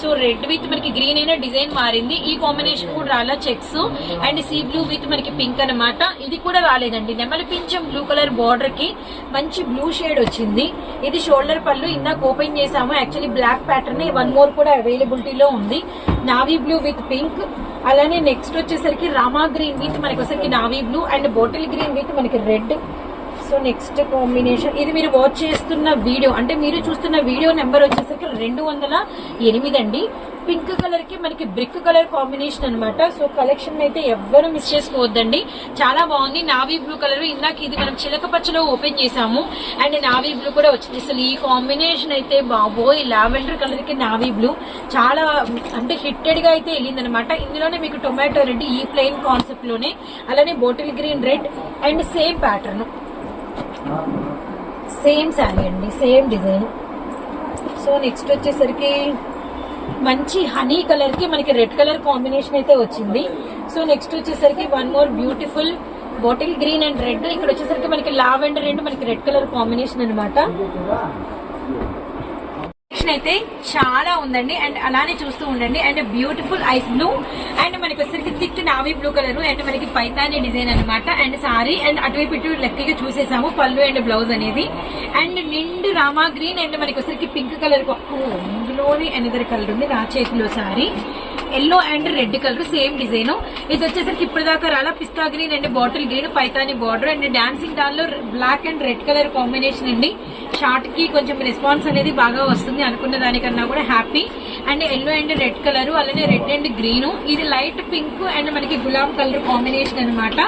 సో రెడ్ విత్ మనకి గ్రీన్ అయినా డిజైన్ మారింది. ఈ కాంబినేషన్ కూడా రాలా checks. And sea blue with మనకి పింక్ అన్నమాట. ఇది కూడా రాలేదండి. నెమలి పింఛం బ్లూ కలర్ బార్డర్కి మంచి బ్లూ షేడ్ వచ్చింది. ఇది షోల్డర్ పళ్ళు ఇందాక ఓపెన్ చేసాము. Actually black pattern one more కూడా అవైలబిలిటీలో ఉంది. Navy blue with pink. అలానే నెక్స్ట్ వచ్చేసరికి రామా గ్రీన్ విత్ మనకి వచ్చేసరికి navy blue. And bottle green with మనకి రెడ్. సో నెక్స్ట్ కాంబినేషన్ ఇది మీరు వాచ్ చేస్తున్న వీడియో. అంటే మీరు చూస్తున్న వీడియో నెంబర్ వచ్చేసరికి రెండు వందల ఎనిమిది అండి. పింక్ కలర్కి మనకి బ్రిక్ కలర్ కాంబినేషన్ అనమాట సో కలెక్షన్ అయితే ఎవ్వరు మిస్ చేసుకోవద్దండి. చాలా బాగుంది. Navy blue colour. ఇందాక ఇది మనం చిలక పచ్చలో ఓపెన్ చేసాము అండ్ నావీ బ్లూ కూడా వచ్చింది. అసలు ఈ కాంబినేషన్ అయితే బాబోయ్! లావెండర్ కలర్కి నావీ బ్లూ. చాలా అంటే హిట్టెడ్గా అయితే వెళ్ళింది అనమాట ఇందులోనే మీకు టొమాటో రెడ్ ఈ ప్లెయిన్ కాన్సెప్ట్లోనే అలానే bottle green red and same pattern. Same sari అండి సేమ్ డిజైన్ సో నెక్స్ట్ వచ్చేసరికి మంచి హనీ కలర్కి మనకి రెడ్ కలర్ కాంబినేషన్ అయితే వచ్చింది. సో నెక్స్ట్ వచ్చేసరికి one more beautiful bottle green and red ఇక్కడ వచ్చేసరికి మనకి లావెండర్ అండ్ మనకి రెడ్ కలర్ కాంబినేషన్ అనమాట కలెక్షన్ అయితే చాలా ఉందండి. అండ్ అలానే చూస్తూ ఉండండి. And beautiful ice blue and మనకి వచ్చేసరికి thick navy blue colour. And మనకి పైతాని డిజైన్ అన్నమాట. అండ్ సారీ. అండ్ అటువైపు ఇటు లెక్కగా చూసేసాము. పళ్ళు అండ్ బ్లౌజ్ అనేది. అండ్ నిండు రామా గ్రీన్. అండ్ మనకి వచ్చేసరికి పింక్ కలర్. ఇందులోనే ఎనదర్ కలర్ ఉంది నా చేతిలో sari. Yellow and red colour same design. ఇది వచ్చేసరికి ఇప్పటిదాకా రాలా. పిస్తా green and bottle green Paithani border and dancing దానిలో black and red colour combination అండి. షార్ట్కి కొంచెం రెస్పాన్స్ అనేది బాగా వస్తుంది అనుకున్న దానికన్నా కూడా happy. And yellow and red colour అలానే రెడ్ అండ్ గ్రీన్. ఇది లైట్ పింక్ అండ్ మనకి గులాబ్ కలర్ కాంబినేషన్ అన్నమాట.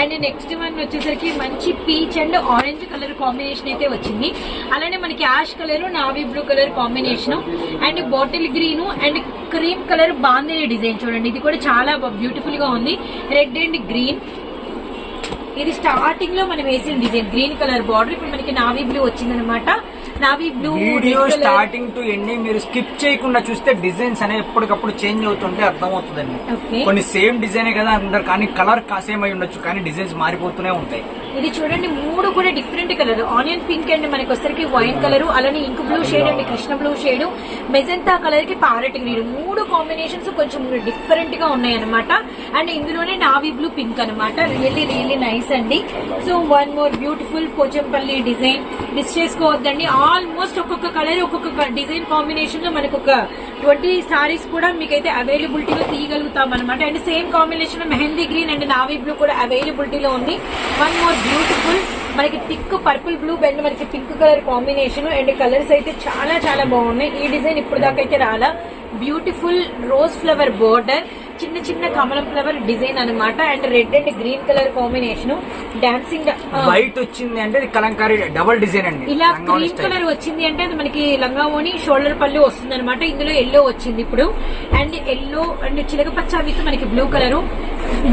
అండ్ నెక్స్ట్ వన్ వచ్చేసరికి మంచి peach and orange colour combination అయితే వచ్చింది. అలానే మనకి ash colour navy blue colour combination. And bottle green and cream colour bandhani design చూడండి. ఇది కూడా చాలా బ్యూటిఫుల్గా ఉంది. Red and green. ఇది స్టార్టింగ్లో మనం వేసిన డిజైన్. Green colour border. ఇప్పుడు మనకి నావీ బ్లూ వచ్చిందనమాట navy blue video starting to ending మీరు స్కిప్ చేయకుండా చూస్తే డిజైన్స్ అనేవి ఎప్పటికప్పుడు చేంజ్ అవుతుంటే అర్థమవుతుందండి. కొన్ని సేమ్ డిజైనే కదా అంటారు కానీ కలర్ సేమ్ అయి ఉండొచ్చు కానీ డిజైన్స్ మారిపోతూనే ఉంటాయి. ఇది చూడండి మూడు కూడా different colour onion pink and మనకి వచ్చరికి వైన్ కలర్ అలానే ink blue shade and Krishna blue shade magenta కలర్కి ప్యారెట్ గ్రీన్ మూడు కాంబినేషన్స్ కొంచెం డిఫరెంట్గా ఉన్నాయి అనమాట అండ్ ఇందులోనే నావీ బ్లూ పింక్ అనమాట రియల్లీ రియల్లీ నైస్ అండి. So one more beautiful Pochampally design miss చేసుకోవద్దండి. ఆల్మోస్ట్ ఒక్కొక్క కలర్ ఒక్కొక్క డిజైన్ కాంబినేషన్లో మనకు ఒక ట్వంటీ సారీస్ కూడా మీకైతే అవైలబిలిటీలో తీయగలుగుతాం అనమాట అండ్ సేమ్ కాంబినేషన్లో mehndi green and navy blue కూడా అవైలబిలిటీలో ఉంది. వన్ మోర్ బ్యూటిఫుల్ మనకి థిక్ పర్పుల్ బ్లూ అండ్ మనకి pink colour combination and colours అయితే చాలా చాలా బాగున్నాయి. ఈ డిజైన్ ఇప్పుడు దాకా అయితే రాలా. బ్యూటిఫుల్ రోజ్ ఫ్లవర్ బోర్డర్ చిన్న చిన్న కమలం ఫ్లవర్ డిజైన్ అన్నమాట. And red and green colour combination dancing white వచ్చింది అంటే కలంకారీ డబల్ డిజైన్ అండి. ఇలా స్టైల్. కలర్ వచ్చింది అంటే అది మనకి లంగావోని షోల్డర్ పళ్ళు వస్తుంది అనమాట ఇందులో ఎల్లో వచ్చింది ఇప్పుడు. అండ్ ఎల్లో అండ్ చిలక పచ్చ విత్ మనకి బ్లూ కలర్.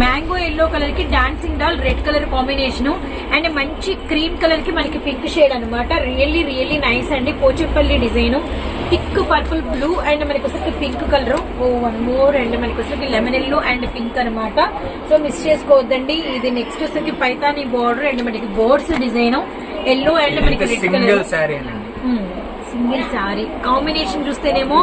మ్యాంగో ఎల్లో కలర్కి dancing doll red colour combination. And మంచి క్రీమ్ కలర్కి మనకి పింక్ షేడ్ అనమాట రియల్లీ రియల్లీ నైస్ అండి. Pochampally design. Thick purple blue and మనకి pink colour. Oh one more and మనకి లెమన్ ఎల్లో అండ్ పింక్ అనమాట సో మిస్ చేసుకోవద్దండి. ఇది నెక్స్ట్ వచ్చేసి పైతాని బోర్డర్ అండ్ మనకి బోర్డ్స్ డిజైన్ ఎల్లో అండ్ మనకి red single colour single sari combination చూస్తేనేమో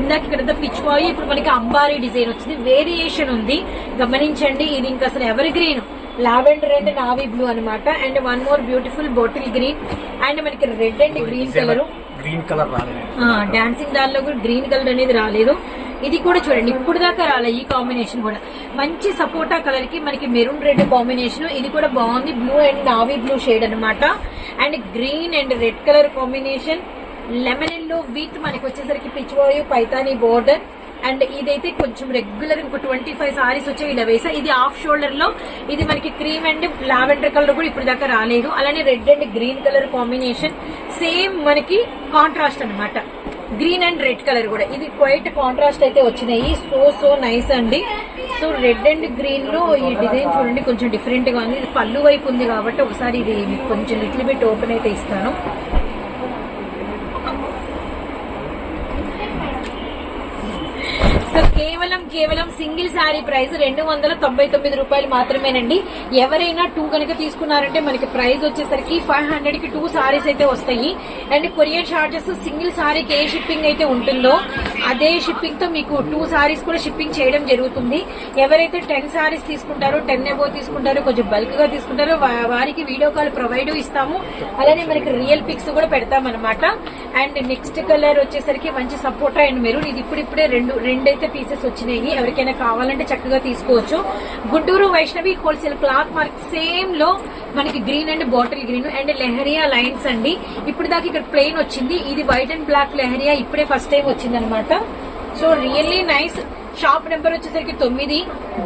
ఇందాక ఇక్కడ పిచ్ బాయ్ ఇప్పుడు మనకి అంబారీ డిజైన్ వచ్చింది. వేరియేషన్ ఉంది. గమనించండి ఇది ఇంకా అసలు ఎవరి green lavender and navy blue అన్నమాట. And one more beautiful bottle green and మనకి red and green colour green colour dancing దానిలో కూడా గ్రీన్ కలర్ అనేది రాలేదు. ఇది కూడా చూడండి ఇప్పుడు దాకా రాలే ఈ కాంబినేషన్ కూడా. మంచి సపోటా కలర్కి మనకి మెరూన్ రెడ్ కాంబినేషన్ ఇది కూడా బాగుంది blue and navy blue shade అన్నమాట. And green and red colour combination lemon yellow with మనకి వచ్చేసరికి పిచ్ వాయు బోర్డర్ అండ్ ఇదైతే కొంచెం రెగ్యులర్ ఇంకో ట్వంటీ ఫైవ్ సారీస్ వచ్చాయి ఇలా వేసా. ఇది ఆఫ్ షోల్డర్లో ఇది మనకి క్రీమ్ అండ్ లావెండర్ కలర్ కూడా ఇప్పుడు దాకా రాలేదు. అలానే red and green colour combination same మనకి కాంట్రాస్ట్ అన్నమాట. గ్రీన్ అండ్ రెడ్ కలర్ కూడా. ఇది క్వైట్ కాంట్రాస్ట్ అయితే వచ్చినాయి. సో సో నైస్ అండి. సో రెడ్ అండ్ గ్రీన్లో ఈ డిజైన్ చూడండి కొంచెం డిఫరెంట్గా ఉంది పళ్ళు వైపు ఉంది కాబట్టి ఒకసారి ఇది కొంచెం లిటిల్ బిట్ ఓపెన్ అయితే ఇస్తాను సో కేవలం సింగిల్ శారీ ప్రైస్ రెండు వందల తొంభై తొమ్మిది రూపాయలు మాత్రమేనండి. ఎవరైనా టూ కనుక తీసుకున్నారంటే మనకి ప్రైస్ వచ్చేసరికి ఫైవ్ హండ్రెడ్కి టూ శారీస్ అయితే వస్తాయి. అండ్ కొరియర్ చార్జెస్ సింగిల్ సారీకి ఏ షిప్పింగ్ అయితే ఉంటుందో అదే షిప్పింగ్తో మీకు టూ సారీస్ కూడా షిప్పింగ్ చేయడం జరుగుతుంది. ఎవరైతే టెన్ శారీస్ తీసుకుంటారో టెన్ ఎబో తీసుకుంటారో కొంచెం బల్క్గా తీసుకుంటారో వారికి వీడియో కాల్ ప్రొవైడ్ ఇస్తాము. అలానే మనకి రియల్ పిక్స్ కూడా పెడతాం అనమాట అండ్ నెక్స్ట్ కలర్ వచ్చేసరికి మంచి సపోటా అండ్ మెరూన్. ఇది ఇప్పుడిప్పుడే రెండు రెండైతే పీసెస్ వచ్చినాయి. ఎవరికైనా కావాలంటే చక్కగా తీసుకోవచ్చు. Guntur Vaishnavi wholesale cloth mark సేమ్లో మనకి green and bottle green and leheriya lines అండి. ఇప్పుడు దాకా ఇక్కడ ప్లెయిన్ వచ్చింది. ఇది వైట్ అండ్ బ్లాక్ లెహరియా ఇప్పుడే ఫస్ట్ టైం వచ్చింది అనమాట so really nice. Shop number వచ్చేసరికి తొమ్మిది.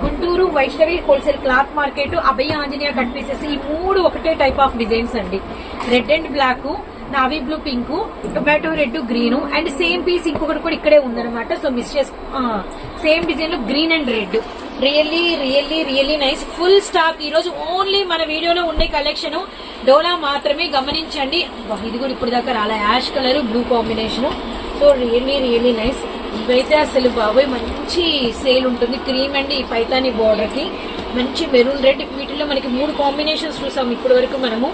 Guntur Vaishnavi wholesale cloth market Abhaya Anjaneya cut pieces ఈ మూడు ఒకటే టైప్ ఆఫ్ డిజైన్స్ అండి. Red and black. Navy blue pink tomato red green and same piece ఇంకొకటి కూడా ఇక్కడే ఉందన్నమాట. సో మిస్ చేసు సేమ్ డిజైన్లో green and red really really really nice full stock ఈ రోజు ఓన్లీ మన వీడియోలో ఉండే కలెక్షన్ డోలా మాత్రమే గమనించండి. ఇది కూడా ఇప్పుడు దాకా రాలే. Ash colour blue combination so really really nice ఇవైతే అసలు బాబోయ్ మంచి సేల్ ఉంటుంది. క్రీమ్ అండ్ ఈ పైతాని బార్డర్కి మంచి మెరూన్ రెడ్ వీటిలో మనకి మూడు కాంబినేషన్స్ చూసాం ఇప్పటి వరకు మనము.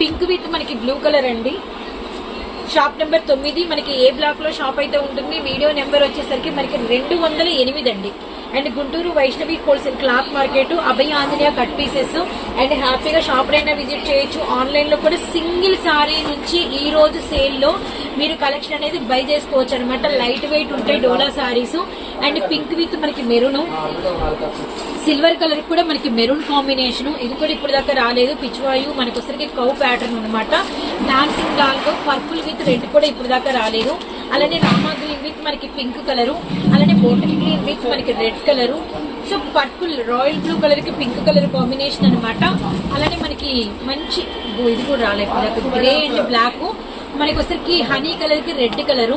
పింక్ విత్ మనకి బ్లూ కలర్ అండి. షాప్ నెంబర్ తొమ్మిది. మనకి ఏ బ్లాక్లో షాప్ అయితే ఉంటుంది వీడియో నెంబర్ వచ్చేసరికి మనకి రెండు వందల ఎనిమిది అండి. And Guntur Vaishnavi wholesale cloth market Abhaya Anjaneya cut pieces and హ్యాపీగా షాప్ అయినా విజిట్ చేయొచ్చు. ఆన్లైన్లో కూడా సింగిల్ సారీ నుంచి ఈ రోజు సేల్లో మీరు కలెక్షన్ అనేది బై చేసుకోవచ్చు అనమాట లైట్ వెయిట్ ఉంటాయి Dola saris and pink with మనకి మెరూన్. సిల్వర్ కలర్ కూడా మనకి మెరూన్ కాంబినేషన్ ఇది కూడా ఇప్పుడు దాకా రాలేదు. పిచ్చివాయు మనకు వచ్చరికి కౌ ప్యాటర్న్ అనమాట డాన్సింగ్ డాల్తో పర్పుల్ విత్ రెడ్ కూడా ఇప్పుడు దాకా రాలేదు. అలానే రామా గ్రీన్ విత్ మనకి పింక్ కలరు అలానే బోటల్ గ్రీన్ విత్ మనకి red colour so purple royal blue కలర్కి పింక్ కలర్ కాంబినేషన్ అన్నమాట. అలానే మనకి మంచి ఇది కూడా రాలేదు. గ్రే అండ్ బ్లాక్ మనకి వచ్చరికి హనీ కలర్కి red colour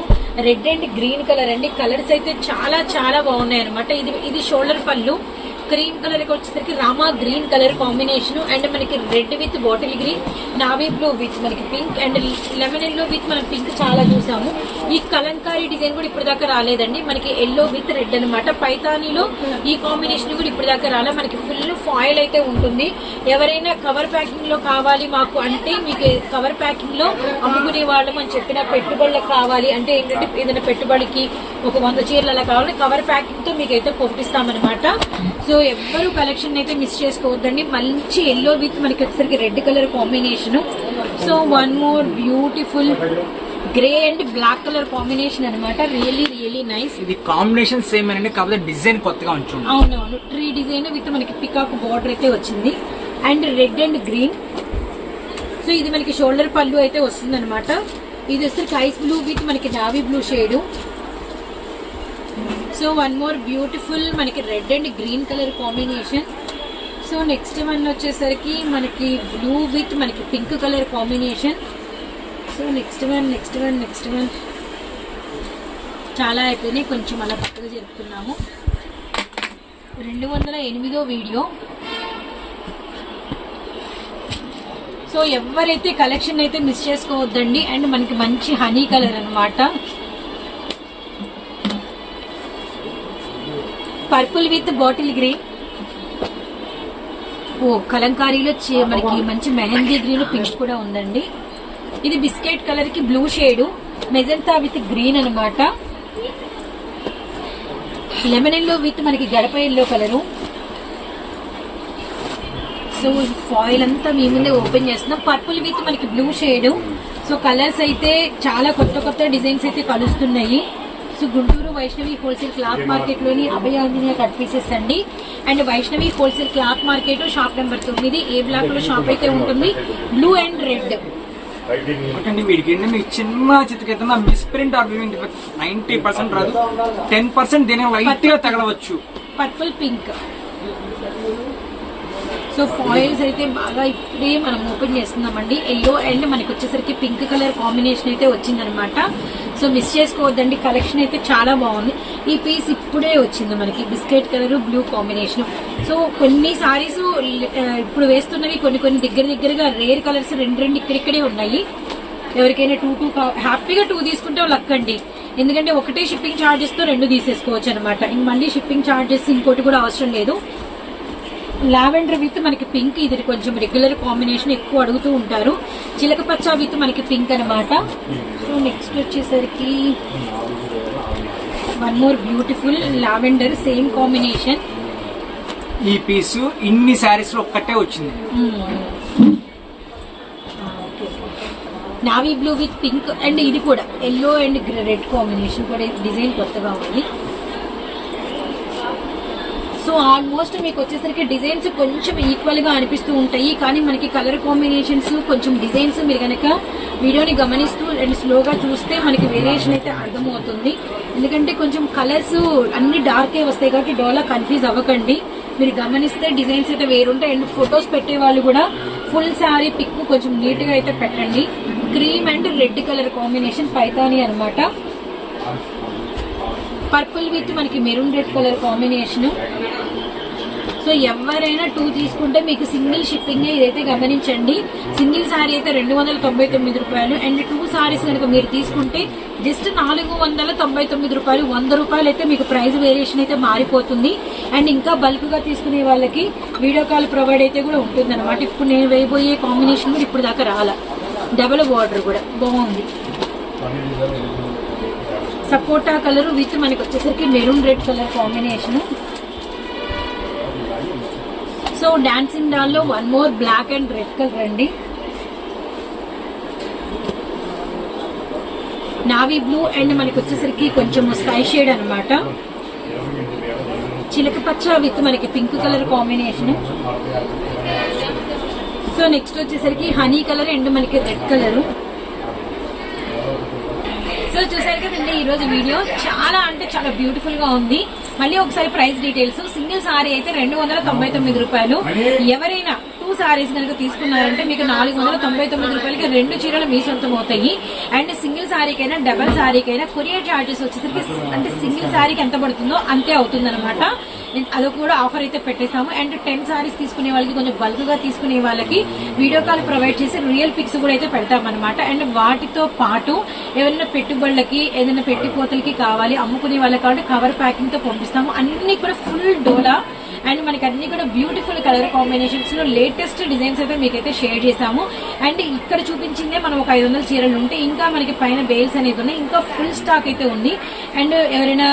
red and green colour అండి. కలర్స్ అయితే చాలా చాలా బాగున్నాయి అనమాట ఇది ఇది షోల్డర్ పళ్ళు. క్రీమ్ కలర్కి వచ్చేసరికి Rama green colour combination and మనకి red with bottle green navy blue with మనకి pink and lemon yellow with మనం పింక్ చాలా చూసాము. ఈ కలంకారీ డిజైన్ కూడా ఇప్పుడు దాకా రాలేదండి. మనకి ఎల్లో విత్ రెడ్ అనమాట పైతానీలో ఈ కాంబినేషన్ కూడా ఇప్పుడు దాకా రాలే. మనకి ఫుల్ ఫాయిల్ అయితే ఉంటుంది. ఎవరైనా కవర్ ప్యాకింగ్లో కావాలి మాకు అంటే మీకు కవర్ ప్యాకింగ్లో అమ్ముకునే వాళ్ళు అని చెప్పిన పెట్టుబడులకు కావాలి అంటే ఏంటంటే ఏదైనా పెట్టుబడికి ఒక వంద చీరలు అలా కావాలి కవర్ ప్యాకింగ్తో మీకు అయితే పంపిస్తామన్నమాట సో ఎవ్వరు కలెక్షన్ అయితే మిస్ చేసుకోవద్దండి. మంచి ఎల్లో విత్ మనకి వచ్చేసరికి red colour combination so one more beautiful grey and black colour combination అన్నమాట. రియల్లీ రియల్లీ నైస్ ఇది కాంబినేషన్ సేమ్ అండి కాకపోతే డిజైన్ కొత్తగా ఉంచుంది అవునవును. ట్రీ డిజైన్ విత్ మనకి పికాక్ బార్డర్ అయితే వచ్చింది. And red and green so ఇది మనకి షోల్డర్ పళ్ళు అయితే వస్తుంది అనమాట ఇది వచ్చేసరికి ఐస్ బ్లూ విత్ మనకి navy blue shade so one more beautiful మనకి red and green colour combination so next one వచ్చేసరికి మనకి బ్లూ విత్ మనకి pink colour combination so next one next one next one చాలా అయిపోయినాయి. కొంచెం అలా పక్కగా జరుపుతున్నాము రెండు వందల ఎనిమిదో వీడియో సో ఎవరైతే కలెక్షన్ అయితే మిస్ చేసుకోవద్దండి. అండ్ మనకి మంచి హనీ కలర్ అనమాట పర్పుల్ విత్ బాటిల్ గ్రీన్ ఓ కలంకారీలో మనకి మంచి మెహందీ గ్రీన్ పింక్ కూడా ఉందండి. ఇది బిస్కెట్ కలర్కి blue shade magenta with green అన్నమాట. లెమన్ ఎల్లో విత్ మనకి గడప ఎల్లో కలరు. సో ఫాయిల్ అంతా మీ ముందే ఓపెన్ చేస్తున్నాం. పర్పుల్ విత్ మనకి బ్లూ షేడ్. సో కలర్స్ అయితే చాలా కొత్త కొత్త డిజైన్స్ అయితే కలుస్తున్నాయి. So Guntur Vaishnavi wholesale cloth మార్కెట్లోని Abhaya Anjaneya cut pieces అండి. And Vaishnavi wholesale cloth market shop number తొమ్మిది ఏ బ్లాక్లో షాప్ అయితే ఉంటుంది. బ్లూ అండ్ రెడ్ ఒకటండి వీడికి ఏంటంటే మీకు చిన్న చిత్తకైతే మిస్ప్రింట్ ఆర్ నైన్టీ పర్సెంట్ రాదు. టెన్ పర్సెంట్ దీని లైట్గా తగలవచ్చు. పర్పుల్ పింక్ సో ఫాయిల్స్ అయితే బాగా ఇప్పుడే మనం ఓపెన్ చేస్తున్నామండి. ఎల్లో అండ్ మనకి వచ్చేసరికి పింక్ కలర్ కాంబినేషన్ అయితే వచ్చిందనమాట. సో మిస్ చేసుకోవద్దండి. కలెక్షన్ అయితే చాలా బాగుంది. ఈ పీస్ ఇప్పుడే వచ్చింది మనకి. Biscuit colour blue combination so కొన్ని సారీస్ ఇప్పుడు వేస్తున్నవి కొన్ని కొన్ని దగ్గర దగ్గరగా రేర్ కలర్స్ రెండు రెండు ఇక్కడిక్కడే ఉన్నాయి. ఎవరికైనా టూ టూ హ్యాపీగా టూ తీసుకుంటే లక్ అండి. ఎందుకంటే ఒకటే షిప్పింగ్ ఛార్జెస్తో రెండు తీసేసుకోవచ్చు అనమాట ఇంక మళ్ళీ షిప్పింగ్ ఛార్జెస్ ఇంకోటి కూడా అవసరం లేదు. లావెండర్ విత్ మనకి పింక్ ఇది కొంచెం రెగ్యులర్ కాంబినేషన్ ఎక్కువ అడుగుతూ ఉంటారు. చిలక పచ్చ విత్ మనకి పింక్ అన్నమాట. సో నెక్స్ట్ వచ్చేసరికి one more beautiful lavender same combination ఈ పీసు ఇన్ని శారీస్లో ఒక్కటే వచ్చింది. Navy blue with pink and ఇది కూడా ఎల్లో అండ్ రెడ్ కాంబినేషన్ కూడా డిజైన్ కొత్తగా ఉంది. సో ఆల్మోస్ట్ మీకు వచ్చేసరికి డిజైన్స్ కొంచెం ఈక్వల్గా అనిపిస్తూ ఉంటాయి. కానీ మనకి కలర్ కాంబినేషన్స్ కొంచెం డిజైన్స్ మీరు కనుక వీడియోని గమనిస్తూ అండ్ స్లోగా చూస్తే మనకి వేరియేషన్ అయితే అర్థమవుతుంది. ఎందుకంటే కొంచెం కలర్స్ అన్ని డార్కే వస్తాయి కాబట్టి డోలా కన్ఫ్యూజ్ అవ్వకండి. మీరు గమనిస్తే డిజైన్స్ అయితే వేరుంటాయి. అండ్ ఫొటోస్ పెట్టే వాళ్ళు కూడా ఫుల్ శారీ పిక్ కొంచెం నీట్గా అయితే పెట్టండి. Cream and red colour combination Paithani అన్నమాట. పర్పుల్ విత్ మనకి maroon red colour combination so ఎవరైనా టూ తీసుకుంటే మీకు సింగిల్ షిప్పింగ్ ఇదైతే గమనించండి. సింగిల్ సారీ అయితే రెండు వందల తొంభై తొమ్మిది రూపాయలు. అండ్ టూ సారీస్ కనుక మీరు తీసుకుంటే జస్ట్ నాలుగు వందల తొంభై తొమ్మిది రూపాయలు వంద రూపాయలు అయితే మీకు ప్రైస్ వేరియేషన్ అయితే మారిపోతుంది. అండ్ ఇంకా బల్క్గా తీసుకునే వాళ్ళకి వీడియో కాల్ ప్రొవైడ్ అయితే కూడా ఉంటుంది అనమాట ఇప్పుడు నేను వేయబోయే కాంబినేషన్ కూడా ఇప్పుడు దాకా రాల. డబల్ బార్డర్ కూడా. బాగుంది. సపోటా కలర్ విత్ మనకి వచ్చేసరికి maroon red colour combination. So dancing డాల్లో one more black and red colour అండి. నావీ బ్లూ అండ్ మనకి వచ్చేసరికి కొంచెం స్కై షేడ్ అనమాట చిలక పచ్చ విత్ మనకి pink colour combination so next వచ్చేసరికి హనీ కలర్ అండ్ మనకి రెడ్ కలర్ సో చూసారు కదండి ఈరోజు వీడియో చాలా అంటే చాలా బ్యూటిఫుల్గా ఉంది. మళ్ళీ ఒకసారి ప్రైస్ డీటెయిల్స్. సింగిల్ సారీ అయితే రెండు వందల తొంభై తొమ్మిది రూపాయలు. ఎవరైనా టూ సారీస్ కనుక తీసుకున్నారంటే మీకు నాలుగు వందల తొంభై తొమ్మిది రూపాయలకి రెండు చీరలు మీ సొంతం అవుతాయి. అండ్ సింగిల్ సారీకైనా డబల్ సారీకైనా కొరియర్ చార్జెస్ వచ్చేసరికి అంటే సింగిల్ సారీకి ఎంత పడుతుందో అంతే అవుతుంది అనమాట అదొక కూడా ఆఫర్ అయితే పెట్టేసాము అండ్ టెన్ సారీస్ తీసుకునే వాళ్ళకి కొంచెం బల్క్గా తీసుకునే వాళ్ళకి వీడియో కాల్ ప్రొవైడ్ చేసి రియల్ పిక్స్ కూడా అయితే పెడతామన్నమాట. అండ్ వాటితో పాటు ఏమైనా పెట్టుబడులకి ఏదైనా పెట్టుకోతలకి కావాలి అమ్ముకునే వాళ్ళకి కాబట్టి కవర్ ప్యాకింగ్తో పంపిస్తాము. అన్ని కూడా ఫుల్ డోలా అండ్ మనకి అన్ని కూడా బ్యూటిఫుల్ కలర్ కాంబినేషన్స్లో లేటెస్ట్ డిజైన్స్ అయితే మీకైతే షేర్ చేసాము అండ్ ఇక్కడ చూపించిందే మనం ఒక ఐదు వందల చీరలు ఉంటే ఇంకా మనకి పైన బేల్స్ అనేది ఉన్నాయి. ఇంకా ఫుల్ స్టాక్ అయితే ఉంది. అండ్ ఎవరైనా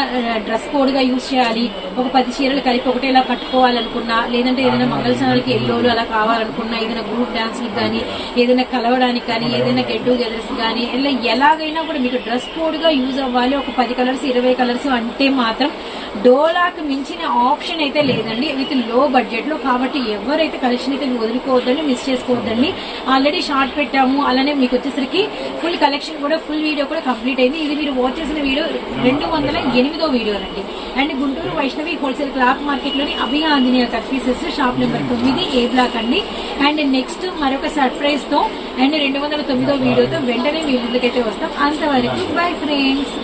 డ్రెస్ కోడ్గా యూజ్ చేయాలి ఒక పది చీరలు కలిపి ఒకటేలా కట్టుకోవాలనుకున్నా లేదంటే ఏదైనా మంగళస్నానాలకి ఎల్లోలు అలా కావాలనుకున్నా ఏదైనా గ్రూప్ డాన్స్లకు కానీ ఏదైనా కలవడానికి కానీ ఏదైనా గెట్ టుగెదర్స్ కానీ ఇలా ఎలాగైనా కూడా మీకు డ్రెస్ కోడ్గా యూజ్ అవ్వాలి. ఒక పది కలర్స్ ఇరవై కలర్స్ అంటే మాత్రం డోలాకు మించిన ఆప్షన్ అయితే లేదండి. విత్లో బడ్జెట్లో కాబట్టి ఎవరైతే కలెక్షన్ అయితే వదులుకోవద్దండి మిస్ చేసుకోవద్దండి ఆల్రెడీ షార్ట్ పెట్టాము. అలానే మీకు వచ్చేసరికి ఫుల్ కలెక్షన్ కూడా ఫుల్ వీడియో కూడా కంప్లీట్ అయింది. ఇది మీరు వాచ్ చేసిన వీడియో రెండు వందల ఎనిమిదో వీడియో అండి and Guntur Vaishnavi wholesale cloth మార్కెట్లోని Anjaneya cut pieces shop number తొమ్మిది ఏ బ్లాక్ అండి. అండ్ నెక్స్ట్ మరొక సర్ప్రైజ్తో అండ్ రెండు వందల తొమ్మిదో వీడియోతో వెంటనే మీ ముందుకైతే వస్తాం. అంతవరకు బై ఫ్రెండ్స్